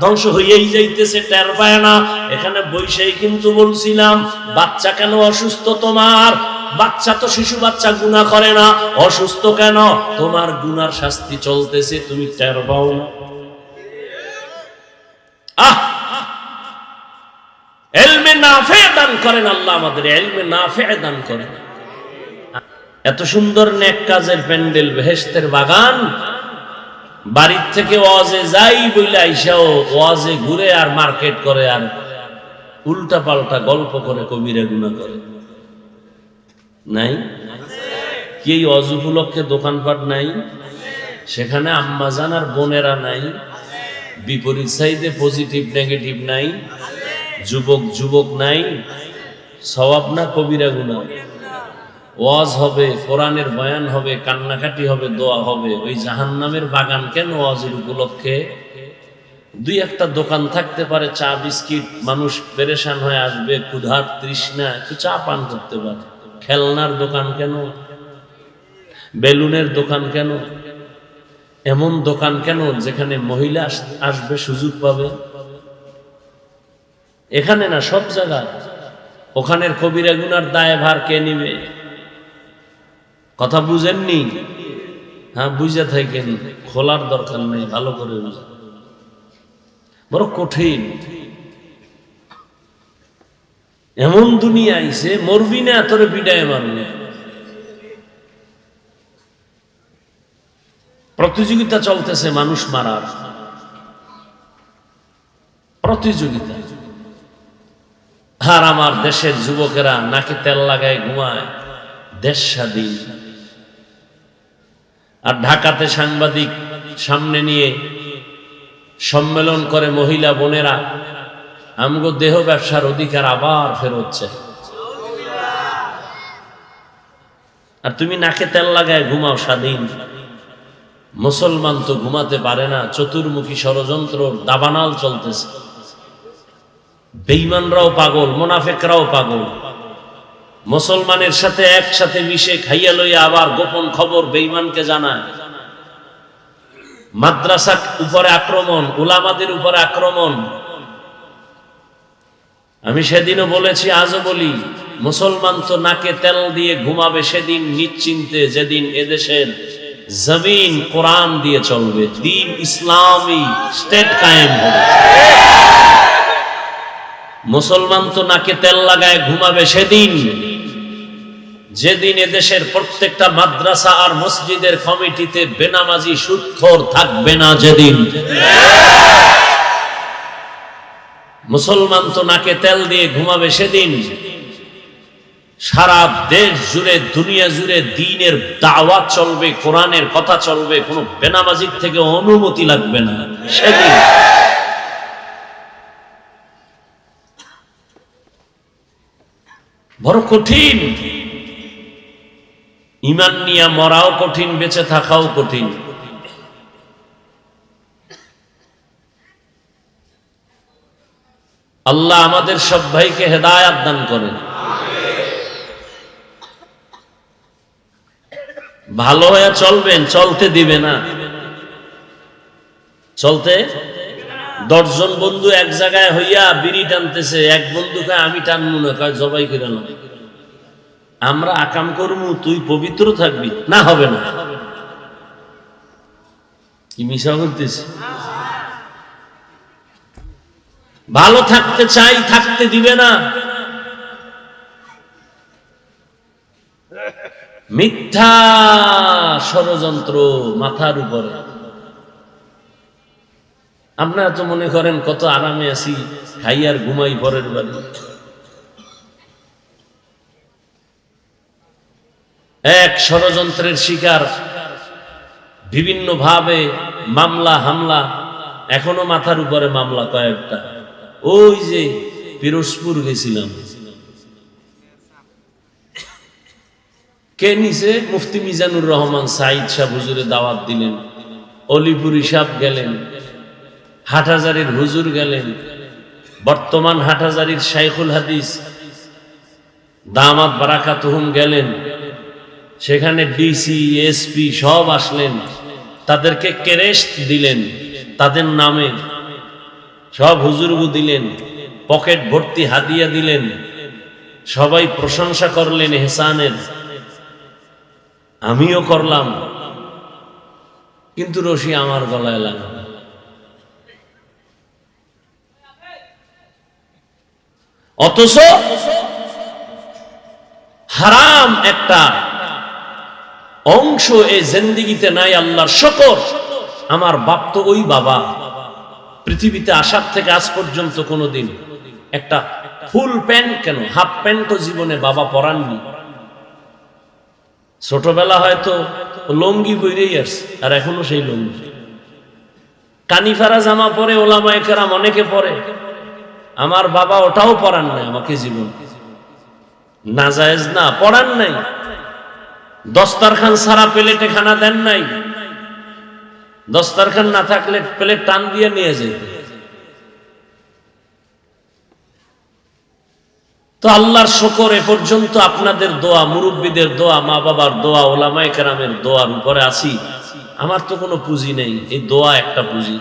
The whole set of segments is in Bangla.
ধ্বংস হইয়াই যাইতেছে, টের পায় না। এখানে বৈশাই কিন্তু বলছিলাম, বাচ্চা কেন অসুস্থ তোমার? বাচ্চা তো শিশু বাচ্চা গুণা করে না। অসুস্থ কেন? তোমার গুনার শাস্তি চলতেছে, তুমি টের পাও না। এত সুন্দর নেক কাজের প্যান্ডেল বেহেস্তের বাগান বাড়ির থেকে ওয়াজে যাই বইলে আইসাও, ওয়াজে ঘুরে আর মার্কেট করে আর উল্টা পাল্টা গল্প করে কবিরা গুণা করে। নাই? কি এই অজ উপলক্ষে দোকানপাট নাই? সেখানে আম্মাজান আর বোনেরা নাই? বিপরীত সাইডে পজিটিভ নেগেটিভ নাই? যুবক যুবক নাই? সবাব না কবিরা গুণা ওয়াজ হবে, কোরআনের বয়ান হবে, কান্নাকাটি হবে, দোয়া হবে। ওই জাহান নামের বাগান কেন ওয়াজের উপলক্ষে? দুই একটা দোকান থাকতে পারে, চা, বিস্কিট, মানুষ পেরেশান হয়ে আসবে, ক্ষুধার তৃষ্ণা, একটু চা পান করতে পারে। খেলনার দোকান কেন? বেলুনের দোকান কেন? এমন দোকান কেন যেখানে মহিলা আসবে, সুযোগ পাবে? এখানে না সব জায়গায়। ওখানের কবিরা গুনার দায় ভার কে নিবে? কথা বুঝেননি? হ্যাঁ বুঝে থাকেন, খোলার দরকার নেই, ভালো করে বুঝে বড় কঠিন। এমন দুনিয়া আইছে, মরবি না, তোরে বিদায় মারবে। প্রতিযোগিতা চলতেছে, মানুষ মারার। প্রতিযোগিতা। আর আমার দেশের যুবকেরা নাকি তেল লাগায় ঘুমায়। দেশ স্বাধীন। আর ঢাকাতে সাংবাদিক সামনে নিয়ে সম্মেলন করে মহিলা বোনেরা, আমগো দেহ ব্যবসার অধিকার আবার ফেরত চাই আর তুমি নাকে তেল লাগায় ঘুমাও স্বাধীন। মুসলমান তো ঘুমাতে পারে না, চতুর্মুখী ষড়যন্ত্র দাবানাল চলতেছে। বেইমানরাও পাগল, মোনাফেকরাও পাগল। মুসলমানের সাথে একসাথে মিশে খাইয়া লইয়া আবার গোপন খবর বেইমানকে জানায়। মাদ্রাসা উপরে আক্রমণ, উলামাদের উপরে আক্রমণ। আমি সেদিনও বলেছি, আজও বলি, মুসলমান তো নাকে তেল দিয়ে ঘুমাবে সেদিন নিশ্চিন্তে, যেদিন এদেশের জমিন কোরআন দিয়ে চলবে। দিন ইসলামী স্টেট কায়েম হবে। মুসলমান তো নাকে তেল লাগায় ঘুমাবে সেদিন যেদিন এদেশের প্রত্যেকটা মাদ্রাসা আর মসজিদের কমিটিতে বেনামাজি সুৎখর থাকবে না যেদিন। মুসলমান তো নাকে তেল দিয়ে ঘুমাবে সেদিন। সারা দেশ জুড়ে, দুনিয়া জুড়ে দিনের দাওয়াত চলবে, কোরআনের কথা চলবে, কোনো বেনামাজির থেকে অনুমতি লাগবে না সেদিন। বড় কঠিন। ইমান নিয়ে মরাও কঠিন, বেঁচে থাকাও কঠিন। আল্লাহ আমাদের সব ভাইকে হেদায়াত দান করেন। ভালো হয়ে চলবেন, চলতে দিবে না। চলতে? দশজন বন্ধু এক জায়গায় হইয়া বিড়ি টানতেছে, এক বন্ধুকে আমি টানবো না জবাই করে আমরা আকাম করব, তুই পবিত্র থাকবি। না, হবে না। কি মিশা করতেছি ভালো থাকতে চাই, থাকতে দিবে না। মিথ্যা ষড়যন্ত্র মাথার উপরে। আপনারা তো মনে করেন, কত আরামে আছি, খাই আর ঘুমাই পরের বাড়ি। এক ষড়যন্ত্রের শিকার। বিভিন্ন ভাবে মামলা, হামলা, এখনও মাথার উপরে মামলা কয়েকটা। ওই যে পিরোজপুর গেছিলাম। কে নিছে? মুফতি মিজানুর রহমান সাইদ সাহ হুজুরে দাওয়াত দিলেন। অলিপুরি সাহ গেলেন। হাটহাজারির হুজুর গেলেন। বর্তমান হাটহাজারির শাইখুল হাদিস দামাত বারাকাতুহুম গেলেন। সেখানে ডিসি এসপি সব আসলেন। তাদেরকে কেরেস্ট দিলেন, তাদের নামে সব হুজুরগু দিলেন, পকেট ভর্তি হাদিয়া দিলেন, সবাই প্রশংসা করলেন হেসানের আমিও করলাম, কিন্তু রশি আমার গলায় লাগল। অথচ হারাম একটা অংশ এই জিন্দিগিতে নাই আল্লাহর শকর। আমার বাপ তো ওই বাবা। পৃথিবীতে আসার থেকে আজ পর্যন্ত কোনোদিন একটা ফুল প্যান্ট কেন? হাফ প্যান্টও জীবনে বাবা পরাননি। ছোটবেলা হয়তো লঙ্গি বইরেই আসছে, আর এখনও সেই লঙ্গি। কানিফারা জামা পরে ওলামায় কেরাম অনেকে পরে। আমার বাবা ওটাও পরান নাই আমাকে জীবন। না জায়েজ না পড়ান নাই। দস্তারখান সারা প্লেটে খানা দেন নাই। দস্তারখান না থাকলে প্লেট টান দিয়ে নিয়ে যেত। তো আল্লাহর শকর এ পর্যন্ত আপনাদের দোয়া, মুরব্বীদের দোয়া মা বাবার দোয়া ওলামাই কেরামের দোয়ার উপরে আসি আমার তো কোনো পুঁজি নেই, এই দোয়া একটা পুঁজি।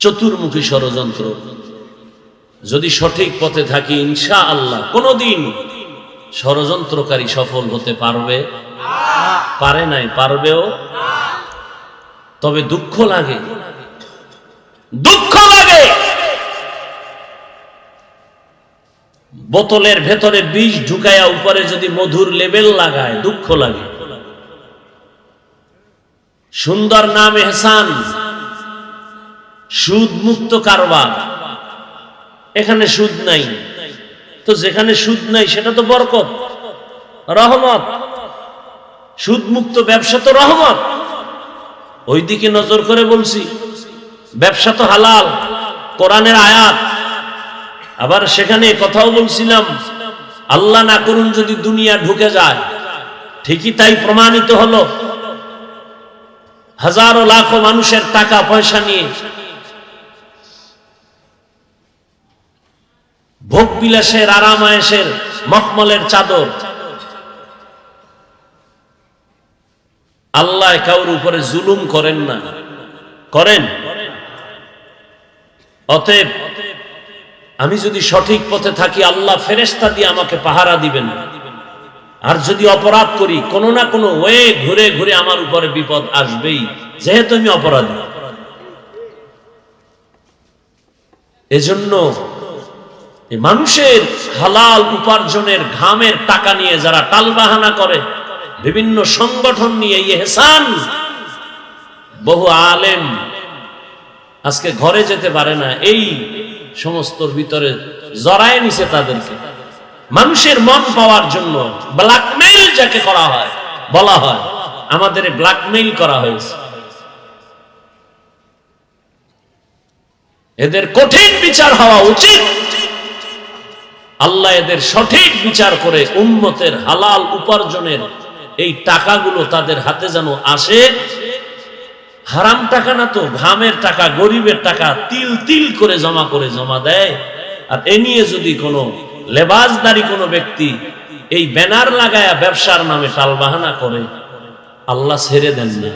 চতুর্মুখী ষড়যন্ত্র। যদি সঠিক পথে থাকি ইনশা আল্লাহ কোনদিন ষড়যন্ত্রকারী সফল হতে পারবে? পারে নাই, পারবেও? তবে দুঃখ লাগে। দুঃখ লাগে! বোতলের ভেতরে বিষ ঢুকায়া উপরে যদি মধুর লেবেল লাগায়, দুঃখ লাগে। সুন্দর নাম এহসান। সুদ মুক্ত কারবার। এখানে সুদ নাই। তো যেখানে সুদ নাই, সেটা তো বরকত, রহমত। সুদ মুক্ত ব্যবসা তো রহমত। ওই দিকে নজর করে বলছি, ব্যবসা তো হালাল, কোরআনের আয়াত। আবার সেখানে কথাও বলছিলাম, আল্লাহ না করুন যদি দুনিয়া ঢুকে যায়। ঠিকই তাই প্রমাণিত হলো। হাজারো লাখো মানুষের টাকা পয়সা নিয়ে ভোগ বিলাসের আরামায়েশের, মখমলের চাদর। আল্লাহ কাউর উপরে জুলুম করেন না। করেন। অতএব আমি যদি সঠিক পথে থাকি, আল্লাহ ফেরেস্তা দিয়ে আমাকে পাহারা দিবেন। আর যদি অপরাধ করি, কোনো না কোনো ওয়ে ঘুরে ঘুরে আমার উপরে বিপদ আসবেই, যেহেতু আমি অপরাধী। এজন্য মানুষের হালাল উপার্জনের ঘামের টাকা নিয়ে যারা টালবাহানা করে, বিভিন্ন সংগঠন নিয়ে এহসান বহু আলেম আজকে ঘরে যেতে পারে না, এই সমস্তর ভিতরে জড়ায় নিছে তাদেরকে। মানুষের মন পাওয়ার জন্য ব্ল্যাকমেইল যাকে করা হয়, বলা হয়, আমাদের ব্ল্যাকমেইল করা হয়েছে। এদের কঠিন বিচার হওয়া উচিত। আল্লাহ এদের সঠিক বিচার করে উন্মতের হালাল উপার্জনের এই টাকাগুলো তাদের হাতে যেন আসে। হারাম টাকা না তো, ঘামের টাকা, গরিবের টাকা, তিল তিল করে জমা করে জমা দেয়। আর এ নিয়ে যদি কোনো লেবাসদারি কোনো ব্যক্তি এই ব্যানার লাগায়া ব্যবসার নামে টালবাহানা করে, আল্লাহ ছেড়ে দেন না।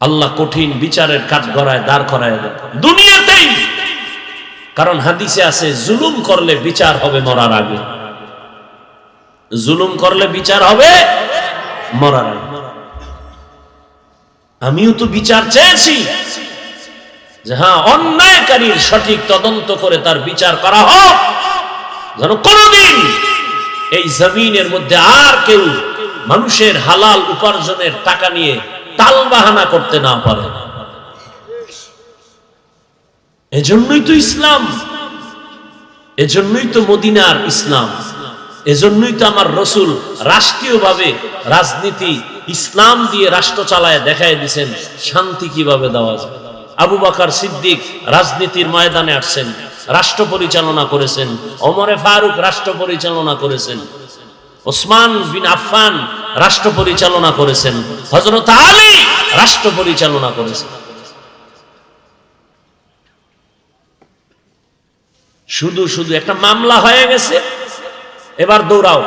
আল্লাহ কঠিন বিচারের কাঠ গড়ায় দাঁড় করায় দুনিয়াতেই কারণ হাদিসে আছে, জুলুম করলে বিচার হবে মরার আগে। জুলুম করলে বিচার হবে মরার আগে। আমিও তো বিচার চেয়েছি যে হ্যাঁ অন্যায়কারীর সঠিক তদন্ত করে তার বিচার করা হোক। যেন কোনদিন এই জমিনের মধ্যে আর কেউ মানুষের হালাল উপার্জনের টাকা নিয়ে তাল বাহানা করতে না পারে। এজন্যই তো ইসলাম। এজন্যই তো মদিনার ইসলাম। এজন্যই তো আমার রসুল রাষ্ট্রীয়ভাবে রাজনীতি, ইসলাম দিয়ে রাষ্ট্র চালায় দেখায় দিছেন, শান্তি কীভাবে দেওয়া যায়? আবু বাকার সিদ্দিক রাজনীতির ময়দানে আসছেন, রাষ্ট্র পরিচালনা করেছেন অমরে ফারুক রাষ্ট্র পরিচালনা করেছেন, ওসমান বিন আফফান রাষ্ট্র পরিচালনা করেছেন হজরত আলী রাষ্ট্র পরিচালনা করেছেন। শুধু শুধু একটা মামলা হয়ে গেছে। এবার দৌড়াও।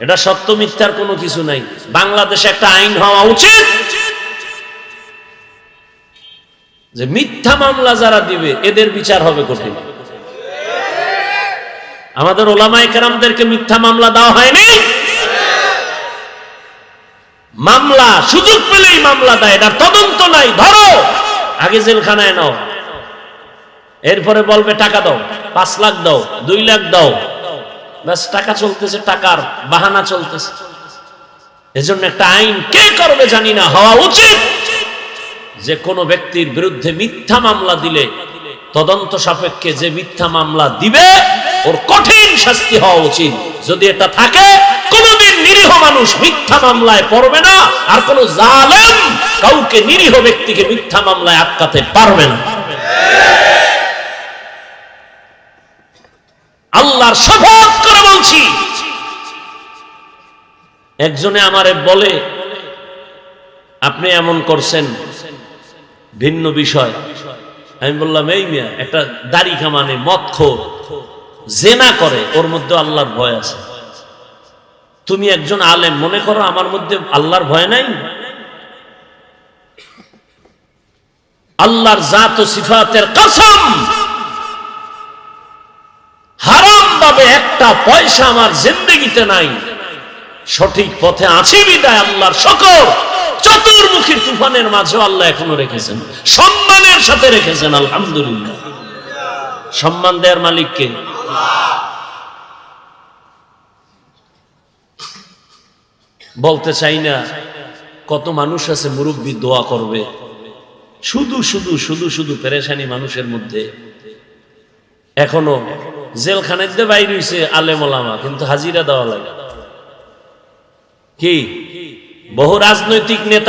এটা সত্য মিথ্যার কোনো কিছু নাই। বাংলাদেশে একটা আইন হওয়া উচিত যে মিথ্যা মামলা যারা দিবে, এদের বিচার হবে কঠিন। আমাদের ওলামাই কেরামদেরকে মিথ্যা মামলা দেওয়া হয়নি? মামলা, সুযোগ পেলেই মামলা দেয় এটা তদন্ত নাই, ধরো। আগে জেলখানায় নাও। এরপরে বলবে, টাকা দাও, পাঁচ লাখ দাও, দুই লাখ দাও। ব্যাস, টাকা চলতেছে, টাকার বাহানা চলতেছে। এজন্য একটা আইন কে করবে জানি না, হওয়া উচিত। যে কোনো ব্যক্তির বিরুদ্ধে মিথ্যা মামলা দিলে, তদন্ত সাপেক্ষে যে মিথ্যা মামলা দিবে, ওর কঠিন শাস্তি হওয়া উচিত। যদি এটা থাকে, কোনদিন নিরীহ মানুষ মিথ্যা মামলায় পড়বে না, আর কোন জালেম কাউকে নিরীহ ব্যক্তিকে মিথ্যা মামলায় আটকাতে পারবে না। আল্লাহর শপথ করে বলছি। একজনে আমারে বলে, আপনি এমন করছেন, ভিন্ন বিষয়। আমি বললাম, এই মিয়া, একটা দাড়ি মদ খোর জেনা করে, ওর মধ্যে আল্লাহর ভয় আছে। তুমি একজন আলেম, মনে করো আমার মধ্যে আল্লাহর ভয় নাই? আল্লাহর জাত ও সিফাতের কসম হারাম ভাবে একটা পয়সা আমার জিন্দগিতে নাই। সঠিক পথে আছি বিদায় আল্লাহর শকর। চতুর্মুখী তুফানের মাঝে আল্লাহ এখনও রেখেছেন। সম্মানের সাথে রেখেছেন, আলহামদুলিল্লাহ। সম্মান দেওয়ার মালিককে বলতে চাই না, কত মানুষ আছে মুরব্বী দোয়া করবে। শুধু শুধু শুধু শুধু পেরেশানি মানুষের মধ্যে। এখনও জেলখানাতে বাইর হইছে আলে ওলামা কিন্তু হাজিরা দেওয়া লাগে। কি? বহু রাজনৈতিক নেতা